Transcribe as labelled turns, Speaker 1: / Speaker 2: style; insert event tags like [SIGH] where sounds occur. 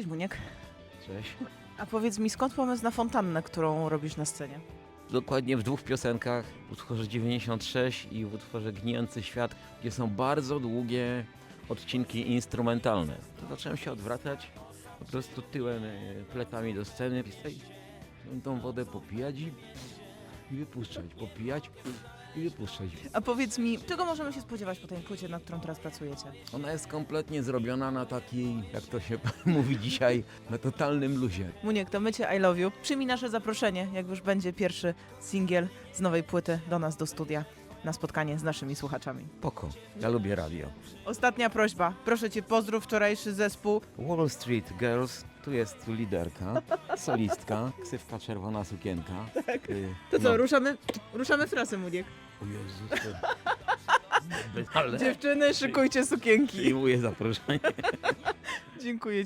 Speaker 1: Cześć Muniek.
Speaker 2: Cześć.
Speaker 1: A powiedz mi, skąd pomysł na fontannę, którą robisz na scenie?
Speaker 2: Dokładnie w dwóch piosenkach, w utworze 96 i w utworze Gnijący Świat, gdzie są bardzo długie odcinki instrumentalne. To zacząłem się odwracać po prostu tyłem, e, plecami do sceny i tą wodę popijać i, i wypuszczać, popijać i wypuszczać.
Speaker 1: A powiedz mi, czego możemy się spodziewać po tej płycie, nad którą teraz pracujecie?
Speaker 2: Ona jest kompletnie zrobiona na takiej, jak to się [LAUGHS] mówi dzisiaj, na totalnym luzie.
Speaker 1: Muniek, to mycie I Love You. Przyjmij nasze zaproszenie, jak już będzie pierwszy singiel z nowej płyty do nas do studia na spotkanie z naszymi słuchaczami.
Speaker 2: Poko, ja lubię radio.
Speaker 1: Ostatnia prośba. Proszę cię, pozdrów wczorajszy zespół.
Speaker 2: Wall Street Girls, tu jest liderka, solistka, ksywka czerwona sukienka. Tak.
Speaker 1: To co, ruszamy, ruszamy w trasę, Muniek.
Speaker 2: O Jezus. Ale
Speaker 1: Dziewczyny, szykujcie sukienki.
Speaker 2: przyjmuję zaproszenie. [LAUGHS]
Speaker 1: Dziękuję ci.